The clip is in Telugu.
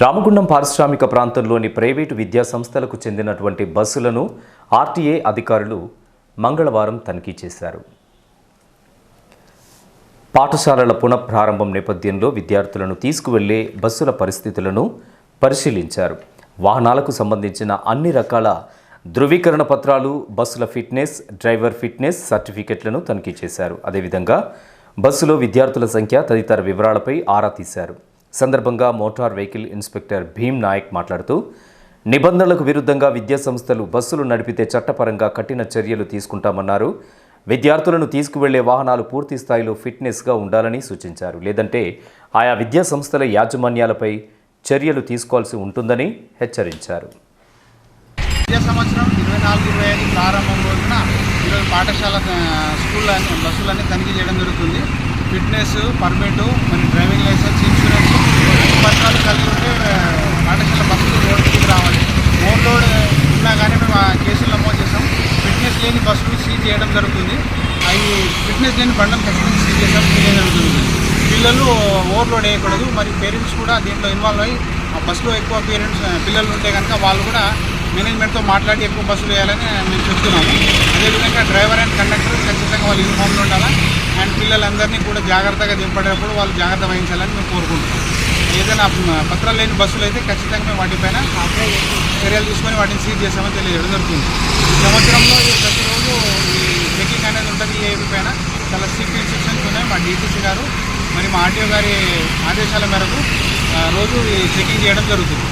రామగుండం పారిశ్రామిక ప్రాంతంలోని ప్రైవేటు విద్యా సంస్థలకు చెందినటువంటి బస్సులను ఆర్టీఏ అధికారులు మంగళవారం తనిఖీ చేశారు. పాఠశాలల పునఃప్రారంభం నేపథ్యంలో విద్యార్థులను తీసుకువెళ్ళే బస్సుల పరిస్థితులను పరిశీలించారు. వాహనాలకు సంబంధించిన అన్ని రకాల ధృవీకరణ పత్రాలు బస్సుల ఫిట్నెస్ డ్రైవర్ ఫిట్నెస్ సర్టిఫికెట్లను తనిఖీ చేశారు. అదేవిధంగా బస్సులో విద్యార్థుల సంఖ్య తదితర వివరాలపై ఆరా తీశారు. సందర్భంగా motor vehicle inspector Bheem Naik మాట్లాడుతూ నిబంధనలకు విరుద్ధంగా విద్యా సంస్థలు బస్సులు నడిపితే చట్టపరంగా కఠిన చర్యలు తీసుకుంటామన్నారు. విద్యార్థులను తీసుకువెళ్ళే వాహనాలు పూర్తి స్థాయిలో ఫిట్నెస్గా ఉండాలని సూచించారు. లేదంటే ఆయా విద్యా సంస్థల యాజమాన్యాలపై చర్యలు తీసుకోవాల్సి ఉంటుందని హెచ్చరించారు. విద్యా సంవత్సరం ఇరవై నాలుగు ఇరవై ఐదు ప్రారంభం రోజున ఈరోజు పాఠశాల ఆ, బస్సులన్నీ తనిఖీ చేయడం జరుగుతుంది. ఫిట్నెస్ పర్మిట్ మరి డ్రైవింగ్ లైసెన్స్ పత్రాలు కలిగి ఉంటే పాఠశాల బస్సులు రోడ్డుకి రావాలి. ఓవర్లోడ్ ఉన్నా కానీ మేము ఆ కేసులు నమోదు చేసాం ఫిట్నెస్ లేని బస్సులు సీజ్ చేయడం జరుగుతుంది. అవి ఫిట్నెస్ లేని బండం ఖచ్చితంగా సీజ్ చేసాం చేయడం జరుగుతుంది. పిల్లలు ఓవర్లోడ్ వేయకూడదు. మరి పేరెంట్స్ కూడా దీంట్లో ఇన్వాల్వ్ అయ్యి ఆ బస్సులో ఎక్కువ పేరెంట్స్ పిల్లలు ఉంటే కనుక వాళ్ళు కూడా మేనేజ్మెంట్తో మాట్లాడి ఎక్కువ బస్సులు వేయాలని మేము చెప్తున్నాము. అదేవిధంగా డ్రైవర్ అండ్ కండక్టర్ ఖచ్చితంగా వాళ్ళు యూనిఫామ్లో ఉండాలా? అండ్ పిల్లలందరినీ కూడా జాగ్రత్తగా దింపడేటప్పుడు వాళ్ళు జాగ్రత్త వహించాలని మేము కోరుకుంటున్నాం. ఏదైనా పత్రాలు లేని బస్సులు అయితే ఖచ్చితంగా మేము వాటిపైన చర్యలు తీసుకొని వాటిని సీజ్ చేసామని తెలియజేయడం జరుగుతుంది. ఈ సంవత్సరంలో ఈ ప్రతిరోజు ఈ చెకింగ్ అనేది ఉంటుంది ఏపీ పైన. చాలా స్ట్రిక్ట్ ఇన్స్ట్రక్షన్స్ ఉన్నాయి. మా డీటీసీ గారు మరి మా ఆర్టీఓ గారి ఆదేశాల మేరకు రోజు ఈ చెకింగ్ చేయడం జరుగుతుంది.